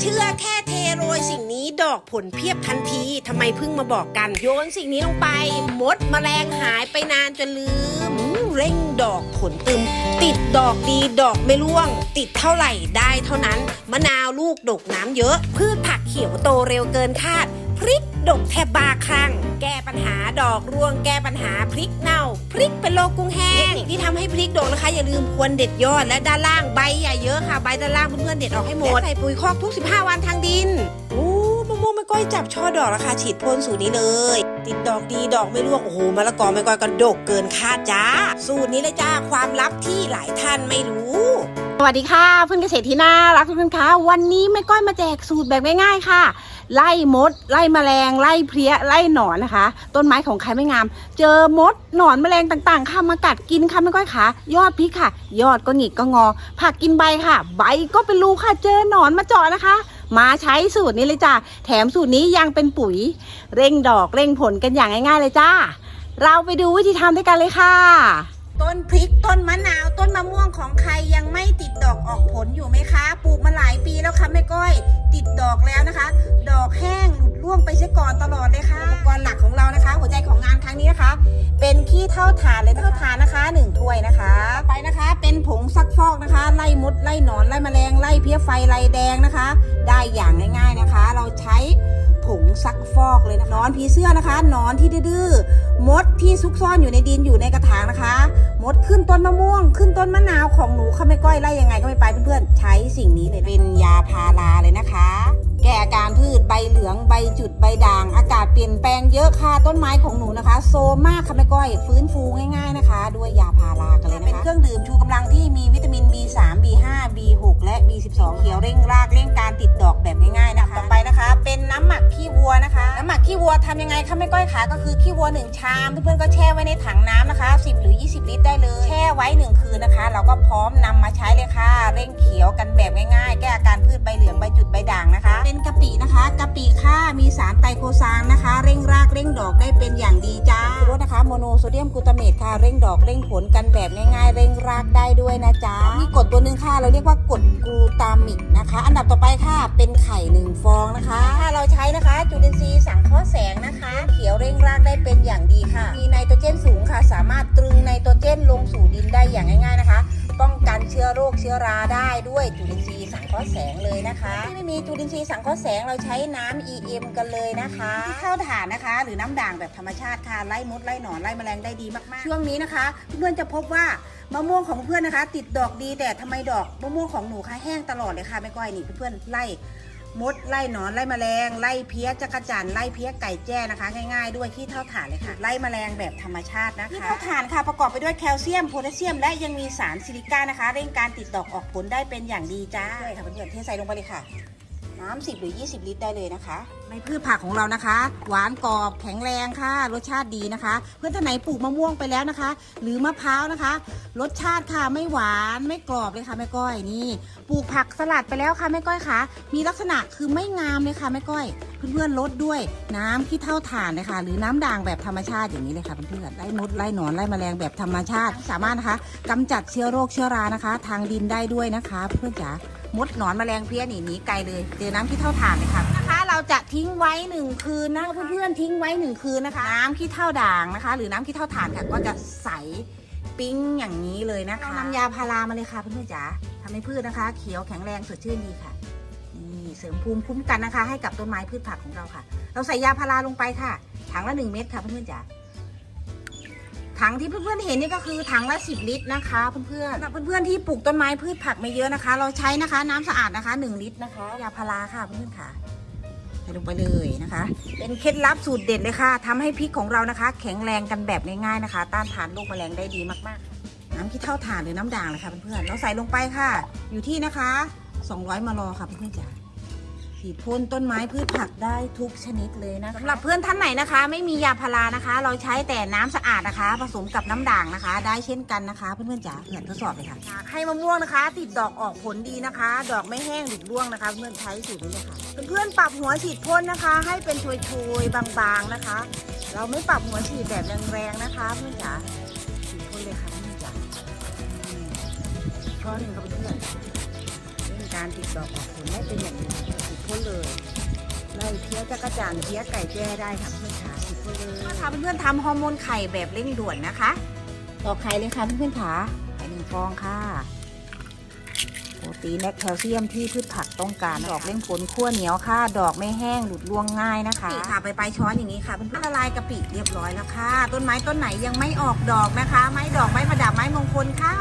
เชื่อแค่เทโรยสิ่งนี้ดอกผลเพียบทันทีทำไมเพิ่งมาบอกกัน โยนสิ่งนี้ลงไป มดแมลงหายไปนานจนลืม เร่งดอกผลตึม ติดดอกดีดอกไม่ร่วง ติดเท่าไหร่ได้เท่านั้น มะนาวลูกดกน้ำเยอะ พืชผักเขียวโตเร็วเกินคาด พริกดกแทบบาคลั่ง แก้ปัญหาดอกร่วงแก้ปัญหาพริกเน่า พริกเป็นโรคกุ้งแห้งเทคนิคที่ทำให้พริกดกนะคะ อย่าลืมควรเด็ดยอดและด้านล่างใบอย่าเยอะค่ะ ใบด้านล่างเพื่อนๆเด็ดออกให้หมดและใส่ปุ๋ยคอกทุก 15 วันทางดินอู้มะม่วงไม่ก้อยจับช่อดอกราคาฉีดพ่นสูตรนี้เลย ติดดอกดีดอกไม่ร่วงโอ้โหมะละกอไม่ก้อยก็ดกเกินคาดจ้า สูตรนี้เลยจ้าความลับที่หลายท่านไม่รู้สวัสดีค่ะเพื่อนเกษตรที่น่ารักทุกท่านคะวันนี้แม่ก้อยมาแจกสูตรแบบง่ายๆค่ะ ไล่มด ไล่แมลง ไล่เพลี้ย ไล่หนอนนะคะ ต้นไม้ของใครไม่งาม เจอมด หนอนแมลงต่างๆค่ะมากัดกินค่ะแม่ก้อยค่ะยอดพริกค่ะ ยอดก็หงิกก็งอ ผักกินใบค่ะ ใบก็เป็นรูค่ะ เจอหนอนมาเจาะนะคะ มาใช้สูตรนี้เลยจ้าแถมสูตรนี้ยังเป็นปุ๋ย เร่งดอกเร่งผลกันอย่างง่ายๆเลยจ้า เราไปดูวิธีทำด้วยกันเลยค่ะต้นพริกต้นมะนาวต้นมะม่วงของใครยังไม่ติดดอกออกผลอยู่ไหมคะ ปลูกมาหลายปีแล้วค่ะแม่ก้อย ติดดอกแล้วนะคะ ดอกแห้งหลุดร่วงไปเสียก่อนตลอดเลยค่ะอุปกรณ์หลักของเรานะคะ หัวใจของงานครั้งนี้นะคะ เป็นขี้เท่าฐานเลยเท่าฐานนะคะหนึ่งถ้วยนะคะไปนะคะ เป็นผงซักฟอกนะคะ ไล่มดไล่หนอนไล่แมลงไล่เพี้ยไฟไล่แดงนะคะ ได้อย่างง่าย ๆนะคะ เราใช้ ผงซักฟอกเลยนะคะนอนผีเสื้อนะคะนอนที่ดื้อมดที่ซุกซ่อนอยู่ในดินอยู่ในกระถางนะคะ มดขึ้นต้นมะม่วง ขึ้นต้นมะนาวของหนูข้าไม่ก้อยไล่ยังไงก็ไม่ไปเพื่อนๆใช้สิ่งนี้เลยเป็นยาพาราเลยนะคะ แก้อาการพืชใบเหลืองใบจุดใบด่าง อากาศเปลี่ยนแปลงเยอะค่ะต้นไม้ของหนูนะคะ โซมากค่ะแม่ก้อยฟื้นฟูง่าย ๆนะคะ ด้วยยาพารากันเลยนะคะเป็นเครื่องดื่มชูกำลังที่มีวิตามิน B3 B5 B6 และ B12 เขียวเร่งร่า วัวทำยังไงคะแม่ก้อยคะก็คือขี้วัวหนึ่งชามเพื่อนๆก็แช่ไว้ในถังน้ำนะคะ 10 หรือ 20 ลิตรได้เลย แช่ไว้หนึ่งคืนนะคะ เราก็พร้อมนำมาใช้เลยค่ะ เร่งเขียวกันแบบง่ายๆ แก้อาการพืชใบเหลืองใบจุดใบด่างนะคะ เป็นกะปินะคะกะปิค่ะมีสารไตรโคซานนะคะ เร่งรากเร่งดอกได้เป็นอย่างดีจ้ารสนะคะโมโนโซเดียมกลูตาเมตค่ะเร่งดอกเร่งผลกันแบบง่ายๆ เร่งรากได้ด้วยนะจ๊ะมีกรดตัวหนึ่งค่ะเราเรียกว่ากรดกลูตามิกนะคะ อันดับต่อไปค่ะเป็นไข่หนึ่งฟองนะคะ ถ้าเราใช้นะคะจุลินทรีย์ แสงนะคะ เขียวเร่งรากได้เป็นอย่างดีค่ะ มีไนโตรเจนสูงค่ะ สามารถตรึงไนโตรเจนลงสู่ดินได้อย่างง่ายๆนะคะ ป้องกันเชื้อโรคเชื้อราได้ด้วยจุลินทรีย์สังเคราะห์แสงเลยนะคะที่ไม่มีจุลินทรีย์สังเคราะห์แสงเราใช้น้ำ EM กันเลยนะคะที่ข้าวถ่านนะคะ หรือน้ำด่างแบบธรรมชาติค่ะไล่มดไล่หนอนไล่แมลงได้ดีมากๆ ช่วงนี้นะคะเพื่อนจะพบว่ามะม่วงของเพื่อนนะคะ ติดดอกดีแต่ทำไมดอกมะม่วงของหนูคะแห้งตลอดเลยค่ะแม่ก้อยนี่เพื่อนไล่ มดไล่หนอนไล่แมลงไล่เพี้ยจักรจั่นไล่เพี้ยไก่แจ้นะคะ ง่ายๆ ด้วยขี้เท่าถ่านเลยค่ะ ไล่แมลงแบบธรรมชาตินะคะขี้เท่าถ่านค่ะประกอบไปด้วยแคลเซียมโพแทสเซียม และยังมีสารซิลิก้านะคะ เร่งการติดดอกออกผลได้เป็นอย่างดีจ้าด้วยค่ะเพื่อนๆเทใส่ลงไปเลยค่ะ น้ำ10หรือ 20 ลิตรได้เลยนะคะ ในพืชผักของเรานะคะ หวานกรอบแข็งแรงค่ะ รสชาติดีนะคะ เพื่อนท่านไหนปลูกมะม่วงไปแล้วนะคะ หรือมะพร้าวนะคะ รสชาติค่ะไม่หวานไม่กรอบเลยค่ะแม่ก้อยนี่ปลูกผักสลัดไปแล้วค่ะแม่ก้อยคะมีลักษณะคือไม่งามเลยค่ะแม่ก้อย เพื่อนๆลดด้วยน้ำขี้เท่าถ่านเลยค่ะ หรือน้ำด่างแบบธรรมชาติอย่างนี้เลยค่ะเพื่อนๆไล่มดไล่หนอนไล่แมลงแบบธรรมชาติ สามารถนะคะกำจัดเชื้อโรคเชื้อรานะคะ ทางดินได้ด้วยนะคะ เพื่อนจ๋า มดหนอนแมลงเพลี้ยหนีหนีไกลเลยเจอน้ำขี้เท่าถ่านเลยค่ะนะคะ เราจะทิ้งไว้หนึ่งคืนนะเพื่อนๆทิ้งไว้หนึ่งคืนนะคะ น้ำขี้เท่าด่างนะคะ หรือน้ำขี้เท่าถ่านค่ะก็จะใสปิ้งอย่างนี้เลยนะคะนำยาพารามาเลยค่ะเพื่อนๆจ๋าทำให้พืชนะคะ เขียวแข็งแรงสดชื่นดีค่ะนี่เสริมภูมิคุ้มกันนะคะ ให้กับต้นไม้พืชผักของเราค่ะ เราใส่ยาพาราลงไปค่ะถังละ1เม็ดค่ะเพื่อนๆจ๋า ถังที่เพื่อนๆเห็นนี่ก็คือถังละ10 ลิตรนะคะเพื่อนๆสำหรับเพื่อนๆที่ปลูกต้นไม้พืชผักม่เยอะนะคะ เราใช้นะคะ น้ำสะอาดนะคะ 1 ลิตรนะคะยาพาราค่ะเพื่อนๆค่ะใส่ลงไปเลยนะคะ เป็นเคล็ดลับสูตรเด็ดเลยค่ะทำให้พริกของเรานะคะ แข็งแรงกันแบบง่ายๆนะคะ ต้านทานโรคแมลงได้ดีมากๆ น้ำขี้เท่าถ่านหรือน้ำด่างเลยค่ะเพื่อนๆเราใส่ลงไปค่ะ อยู่ที่นะคะ 200มลค่ะเพื่อนๆจ๋า ฉีดพ่นต้นไม้พืชผักได้ทุกชนิดเลยนะคะสำหรับเพื่อนท่านไหนนะคะ ไม่มียาพารานะคะ เราใช้แต่น้ำสะอาดนะคะ ผสมกับน้ำด่างนะคะ ได้เช่นกันนะคะเพื่อนๆจ๋าเพื่อนทดสอบเลยค่ะให้มะม่วงนะคะ ติดดอกออกผลดีนะคะ ดอกไม่แห้งหลุดร่วงนะคะ เพื่อนใช้สูตรนี้เลยค่ะเพื่อนๆปรับหัวฉีดพ่นนะคะ ให้เป็นโชยๆบางๆนะคะ เราไม่ปรับหัวฉีดแบบแรงๆนะคะ เพื่อนจ๋าฉีดพ่นเลยค่ะเพื่อนจ๋าก้อนหนึ่งค่ะ การติดดอกออกผลได้เป็นอย่างดีเลยไล่เพี้ยจักรจันทร์เพี้ยไก่แจ้ได้ค่ะเพื่อนขาสิบเลยค่ะเพื่อนๆทำฮอร์โมนไข่แบบเร่งด่วนนะคะตอกไข่เลยค่ะเพื่อนๆขาไข่หนึ่งฟองค่ะโปรตีนและแคลเซียมที่พืชผักต้องการดอกเร่งผลขั้วเหนียวค่ะ ดอกไม่แห้งหลุดร่วงง่ายนะคะค่ะไปไปช้อนอย่างนี้ค่ะเพื่อนๆละลายกะปิเรียบร้อยแล้วค่ะ ต้นไม้ต้นไหนยังไม่ออกดอกนะคะ ไม้ดอกไม้ประดับไม้มงคลค่ะ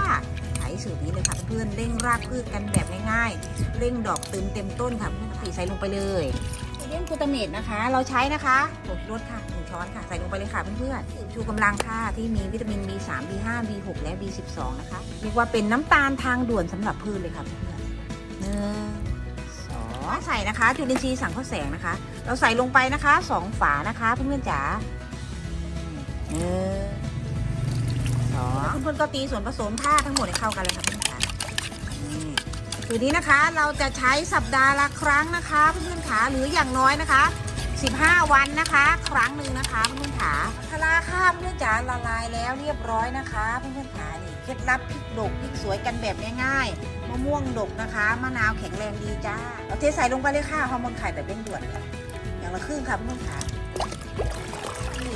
ใช้สูตรนี้เลยค่ะเพื่อนเร่งรากพืชกันแบบง่ายๆ เร่งดอกเต็มเต็มต้นค่ะเพื่อนๆใส่ลงไปเลยเลี่นกูตาเมตนะคะ เราใช้นะคะผงรสค่ะหนึ่งช้อนค่ะ ใส่ลงไปเลยค่ะเพื่อนๆชูกำลังค่ะที่มีวิตามิน B3 B5 B6 และ B12 นะคะเรียกว่าเป็นน้ำตาลทางด่วนสำหรับพืชเลยค่ะเพื่อนหนึ่งสองใส่นะคะ จุลินทรีย์สังเคราะห์แสงนะคะ เราใส่ลงไปนะคะสองฝานะคะเพื่อนๆจ๋าหนึ่ง เพื่อนๆก็ตีส่วนผสมท่าทั้งหมดให้เข้ากันเลยค่ะเพื่อนๆจ๋านี่สูตรนี้นะคะเราจะใช้สัปดาห์ละครั้งนะคะเพื่อนๆขาหรืออย่างน้อยนะคะ 15 วันนะคะ ครั้งหนึ่งนะคะเพื่อนๆขาทลาข้ามเพื่อนจ๋าละลายแล้วเรียบร้อยนะคะเพื่อนๆขานี่เคล็ดลับพริกดกพริกสวยกันแบบง่ายๆมะม่วงดกนะคะมะนาวแข็งแรงดีจ้าเราเทใส่ลงไปเลยค่ะฮอร์โมนไข่แบบเร่งด่วนอย่างละครึ่งค่ะเพื่อนๆขา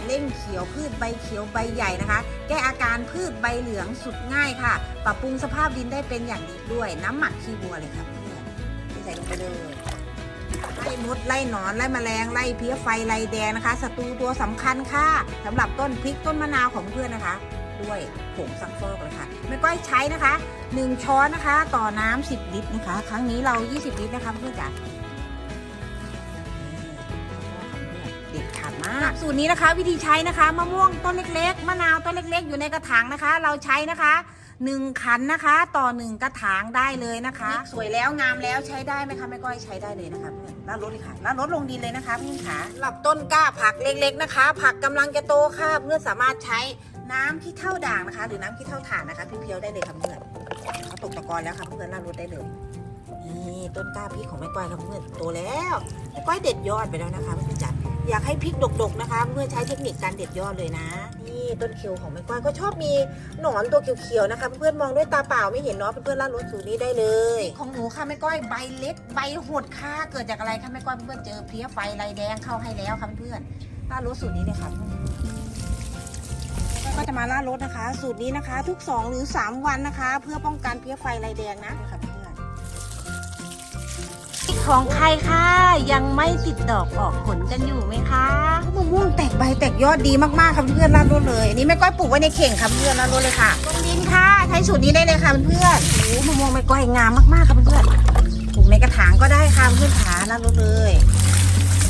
เร่งเขียวพืชใบเขียวใบใหญ่นะคะ แก้อาการพืชใบเหลืองสุดง่ายค่ะ ปรับปรุงสภาพดินได้เป็นอย่างดีด้วย น้ำหมักขี้วัวเลยค่ะเพื่อนที่ใส่ลงไปเลยไล่มดไล่หนอนไล่แมลงไล่เพี้ยไฟไล่แดงนะคะศัตรูตัวสำคัญค่ะสำหรับต้นพริกต้นมะนาวของเพื่อนนะคะ ด้วยผงซักฟอกเลยค่ะไม่ก้อยใช้นะคะ 1 ช้อนนะคะ ต่อน้ำ10 ลิตรนะคะ ครั้งนี้เรา 20 ลิตรนะคะเพื่อนจ๋า ด็ดขาดมากสูตรนี้นะคะ วิธีใช้นะคะมะม่วงต้นเล็กๆมะนาวต้นเล็ก ๆ อยู่ในกระถางนะคะ เราใช้นะคะหนึ่งขันนะคะ ต่อหนึ่งกระถางได้เลยนะคะ สวยแล้วงามแล้วใช้ได้ไหมคะแม่ก้อยใช้ได้เลยนะคะเพื่อนลาดรถเลยค่ะลาดรถลงดินเลยนะคะเพื่อนค่ะสำหรับต้นกล้าผักเล็กๆนะคะ ผักกำลังจะโตค่ะเพื่อนสามารถใช้น้ำขี้เท่าด่างนะคะ หรือน้ำขี้เท่าถ่านนะคะเพียวๆได้เลยค่ะเพื่อนเขาตกตะกอนแล้วค่ะเพื่อนลาดรถได้เลยนี่ต้นกล้าพริกของแม่ก้อยค่ะเพื่อนโตแล้วแม่ก้อยเด็ดยอดไปแล้วนะคะเพื่อนจ๋า อยากให้พริกดกๆนะคะ เพื่อใช้เทคนิคการเด็ดยอดเลยนะ นี่ต้นเคียวของแม่ก้อยก็ชอบมีหนอนตัวเขียวๆนะคะเพื่อนๆมองด้วยตาเปล่าไม่เห็นเนาะเพื่อนๆล่ารถสูตรนี้ได้เลยของหนูค่ะแม่ก้อยใบเล็กใบหดค่ะเกิดจากอะไรคะแม่ก้อยเพื่อนๆเจอเพลี้ยไฟลายแดงเข้าให้แล้วค่ะเพื่อนๆล่ารถสูตรนี้เลยค่ะก็จะมาล่ารถนะคะ สูตรนี้นะคะ ทุก 2 หรือ 3 วันนะคะ เพื่อป้องกันเพลี้ยไฟลายแดงนะค่ะ ของใครคะยังไม่ติดดอกออกผลกันอยู่ไหมคะมะม่วงแตกใบแตกยอดดีมากๆค่ะเพื่อนๆล่ารถเลยอันนี้แม่ก้อยปลูกไว้ในเข่งค่ะเพื่อนๆล่ารถเลยค่ะลงดินค่ะ ใช้สูตรนี้ได้เลยค่ะเพื่อนๆโอ้มะม่วงแม่ก้อยงามมากๆค่ะเพื่อนๆปลูกในกระถางก็ได้ค่ะเพื่อนๆขาล่ารถเลย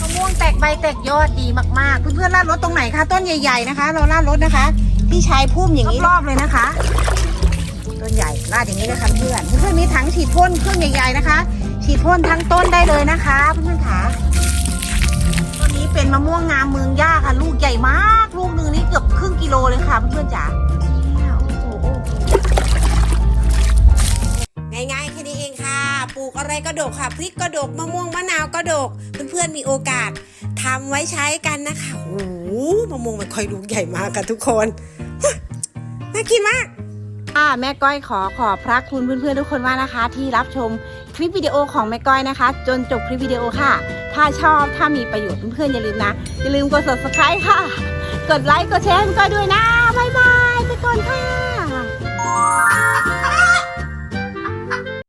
มะม่วงแตกใบแตกยอดดีมากๆเพื่อนๆล่ารถตรงไหนคะต้นใหญ่ ๆนะคะ เราล่ารถนะคะ ที่ใช้พุ่มอย่างนี้รอบๆเลยนะคะ ต้นใหญ่ลาดอย่างนี้เลยค่ะเพื่อนเพื่อนๆมีถังฉีดพ่นเครื่องใหญ่ ๆนะคะ ฉีดพ่นทั้งต้นได้เลยนะคะเพื่อนๆค่ะต้นนี้เป็นมะม่วงงามเมืองย่าค่ะ ลูกใหญ่มาก ลูกหนึ่งนี่เกือบครึ่งกิโลเลยค่ะเพื่อนๆจ๋าง่ายๆแค่นี้เองค่ะ ปลูกอะไรก็ดกค่ะพริกก็ดกมะม่วงมะนาวก็ดก เพื่อนๆมีโอกาสทำไว้ใช้กันนะคะโอ้โหมะม่วงมันค่อยลูกใหญ่มากค่ะทุกคนน่ากินมาก ค่ะแม่ก้อยขอขอบพระคุณเพื่อนๆทุกคนมากนะคะ ที่รับชมคลิปวิดีโอของแม่ก้อยนะคะ จนจบคลิปวิดีโอค่ะ ถ้าชอบถ้ามีประโยชน์เพื่อนๆอย่าลืมนะอย่าลืมกด subscribe ค่ะ กดไลค์กดแชร์ให้แม่ก้อยด้วยนะบ๊ายบายไปก่อนค่ะ